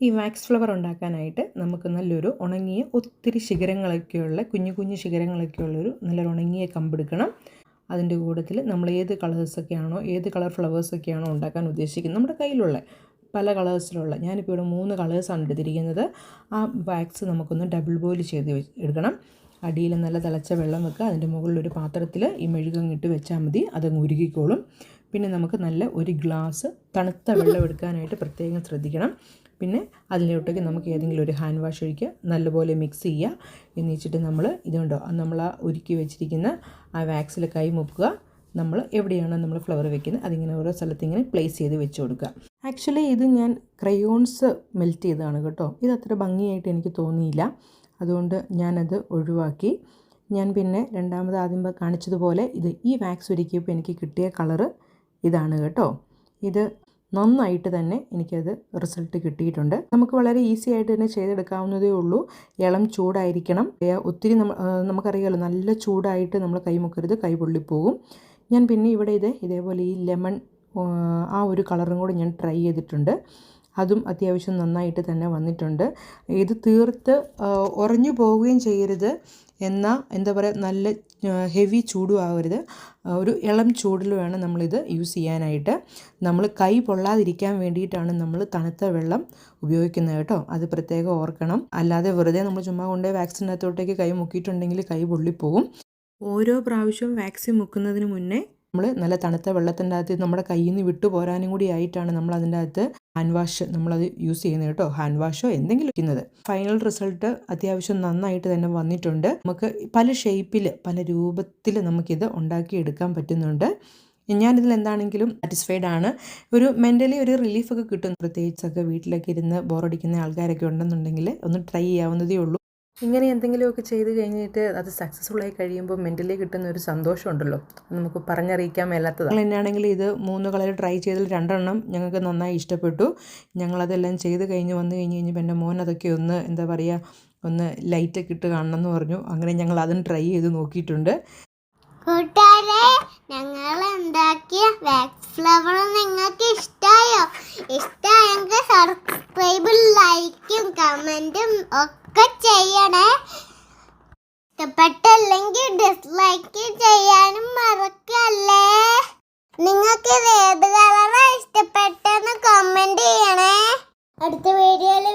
ഈ wax flower ഉണ്ടാക്കാനായിട്ട് നമുക്ക് നല്ലൊരു ഉണങ്ങിയ ഒത്തിരി ശിഖരങ്ങളൊക്കെയുള്ള കുഞ്ഞു കുഞ്ഞു ശിഖരങ്ങളൊക്കെയുള്ളൊരു നല്ലൊരു ഉണങ്ങിയ കമ്പെടുക്കണം അതിന്റെ കൂട്ടത്തിൽ നമ്മൾ ഏത് കളേഴ്സൊക്കെയാണോ ഏത് കളർ ഫ്ലവേഴ്സൊക്കെയാണോ ഉണ്ടാക്കാൻ ഉദ്ദേശിക്കുന്നത് നമ്മുടെ കയ്യിലുള്ള പല കളേഴ്സിലുള്ള ഞാനിപ്പോൾ ഇവിടെ മൂന്ന് കളേഴ്സാണ് എടുത്തിരിക്കുന്നത്. ആ വാക്സ് നമുക്കൊന്ന് ഡബിൾ ബോയിൽ ചെയ്ത് എടുക്കണം. അടിയിൽ നല്ല തിളച്ച വെള്ളം വെക്കുക. അതിന്റെ മുകളിൽ ഒരു പാത്രത്തിൽ ഈ മെഴുകങ്ങിട്ട് വെച്ചാൽ മതി. അതങ്ങ് ഉരുകിക്കോളും. പിന്നെ നമുക്ക് നല്ല ഒരു ഗ്ലാസ് തണുത്ത വെള്ളം എടുക്കാനായിട്ട് പ്രത്യേകം ശ്രദ്ധിക്കണം. പിന്നെ അതിലോട്ടേക്ക് നമുക്ക് ഏതെങ്കിലും ഒരു ഹാൻഡ് വാഷ് ഒഴിക്കുക നല്ലപോലെ മിക്സ് ചെയ്യുക. എന്ന് വെച്ചിട്ട് നമ്മൾ ഇതുണ്ടോ നമ്മൾ ആ ഒരുക്കി വെച്ചിരിക്കുന്ന ആ വാക്സിൽ കൈ മുക്കുക. നമ്മൾ എവിടെയാണ് നമ്മൾ ഫ്ലവർ വെക്കുന്നത് അതിങ്ങനെ ഓരോ സ്ഥലത്ത് ഇങ്ങനെ പ്ലേസ് ചെയ്ത് വെച്ച് കൊടുക്കുക. ആക്ച്വലി ഇത് ഞാൻ ക്രയോൺസ് മെൽറ്റ് ചെയ്തതാണ് കേട്ടോ. ഇത് അത്ര ഭംഗിയായിട്ട് എനിക്ക് തോന്നിയില്ല. അതുകൊണ്ട് ഞാനത് ഒഴിവാക്കി. ഞാൻ പിന്നെ രണ്ടാമത് ആദ്യം കാണിച്ചതുപോലെ ഇത് ഈ വാക്സ് ഒരുക്കിയപ്പോൾ എനിക്ക് കിട്ടിയ കളറ് ഇതാണ് കേട്ടോ. ഇത് നന്നായിട്ട് തന്നെ എനിക്കത് റിസൾട്ട് കിട്ടിയിട്ടുണ്ട്. നമുക്ക് വളരെ ഈസി ആയിട്ട് തന്നെ ചെയ്തെടുക്കാവുന്നതേ ഉള്ളൂ. ഇളം ചൂടായിരിക്കണം. ഒത്തിരി നമുക്കറിയാമല്ലോ നല്ല ചൂടായിട്ട് നമ്മൾ കൈ മുക്കരുത് കൈ പൊള്ളിപ്പോകും. ഞാൻ പിന്നെ ഇവിടെ ഇത് ഇതേപോലെ ഈ ലെമൺ ആ ഒരു കളറും കൂടെ ഞാൻ ട്രൈ ചെയ്തിട്ടുണ്ട്. അതും അത്യാവശ്യം നന്നായിട്ട് തന്നെ വന്നിട്ടുണ്ട്. ഇത് തീർത്ത് ഉറഞ്ഞു പോവുകയും ചെയ്യരുത് എന്നാൽ എന്താ പറയുക നല്ല ഹെവി ചൂടും ആവരുത്. ഒരു ഇളം ചൂടിൽ വേണം നമ്മളിത് യൂസ് ചെയ്യാനായിട്ട്. നമ്മൾ കൈ പൊള്ളാതിരിക്കാൻ വേണ്ടിയിട്ടാണ് നമ്മൾ തണുത്ത വെള്ളം ഉപയോഗിക്കുന്നത് കേട്ടോ. അത് പ്രത്യേകം ഓർക്കണം. അല്ലാതെ വെറുതെ നമ്മൾ ചുമ്മാ കൊണ്ടുപോയി വാക്സിനകത്തോട്ടേക്ക് കൈ മുക്കിയിട്ടുണ്ടെങ്കിൽ കൈ പൊള്ളിപ്പോകും ഓരോ പ്രാവശ്യവും വാക്സിൻ മുക്കുന്നതിന് മുന്നേ നമ്മൾ നല്ല തണുത്ത വെള്ളത്തിന്റെ അകത്ത് നമ്മുടെ കയ്യിൽ നിന്ന് വിട്ടു പോരാനും കൂടി ആയിട്ടാണ് നമ്മൾ അതിന്റെ അകത്ത് ഹാൻഡ് വാഷ് നമ്മളത് യൂസ് ചെയ്യുന്നത് കേട്ടോ. ഹാൻഡ് വാഷോ എന്തെങ്കിലും ഇരിക്കുന്നത്. ഫൈനൽ റിസൾട്ട് അത്യാവശ്യം നന്നായിട്ട് തന്നെ വന്നിട്ടുണ്ട്. നമുക്ക് പല ഷേപ്പിൽ പല രൂപത്തിൽ നമുക്കിത് ഉണ്ടാക്കിയെടുക്കാൻ പറ്റുന്നുണ്ട്. ഞാനിതിൽ എന്താണെങ്കിലും സാറ്റിസ്ഫൈഡ് ആണ്. ഒരു മെന്റലി ഒരു റിലീഫൊക്കെ കിട്ടും. പ്രത്യേകിച്ചൊക്കെ വീട്ടിലൊക്കെ ഇരുന്ന് ബോറടിക്കുന്ന ആൾക്കാരൊക്കെ ഉണ്ടെന്നുണ്ടെങ്കിൽ ഒന്ന് ട്രൈ ചെയ്യാവുന്നതേ ഉള്ളൂ. ഇങ്ങനെ എന്തെങ്കിലുമൊക്കെ ചെയ്ത് കഴിഞ്ഞിട്ട് അത് സക്സസ്ഫുൾ ആയി കഴിയുമ്പോൾ മെന്റലി കിട്ടുന്ന ഒരു സന്തോഷമുണ്ടല്ലോ. നമുക്ക് പറഞ്ഞറിയിക്കാൻ മേലാത്തതാണ് ഞങ്ങൾ എന്നാണെങ്കിൽ ഇത് മൂന്ന് കളർ ട്രൈ ചെയ്തതിൽ രണ്ടെണ്ണം ഞങ്ങൾക്ക് നന്നായി ഇഷ്ടപ്പെട്ടു. ഞങ്ങളതെല്ലാം ചെയ്ത് കഴിഞ്ഞ് വന്നു കഴിഞ്ഞ് കഴിഞ്ഞപ്പോൾ എന്റെ മോൻ അതൊക്കെ ഒന്ന് എന്താ പറയുക ഒന്ന് ലൈറ്റൊക്കെ ഇട്ട് കാണണം എന്ന് പറഞ്ഞു. അങ്ങനെ ഞങ്ങൾ അതും ട്രൈ ചെയ്ത് നോക്കിയിട്ടുണ്ട്. കൂട്ടുകാരെ ഞങ്ങൾ ഉണ്ടാക്കിയ വാക്സ് ഫ്ലവർ നിങ്ങൾക്ക് ഇഷ്ടമായോ ഒക്കെ ചെയ്യണേ. ഇഷ്ടപ്പെട്ടല്ലെങ്കിൽ ഡിസ്ലൈക്ക് ചെയ്യാനും മറക്കല്ലേ? നിങ്ങൾക്ക് ഇത് ഏത് കളറാണ് ഇഷ്ടപ്പെട്ടെന്ന് കമന്റ് ചെയ്യണേ. അടുത്ത വീഡിയോയിൽ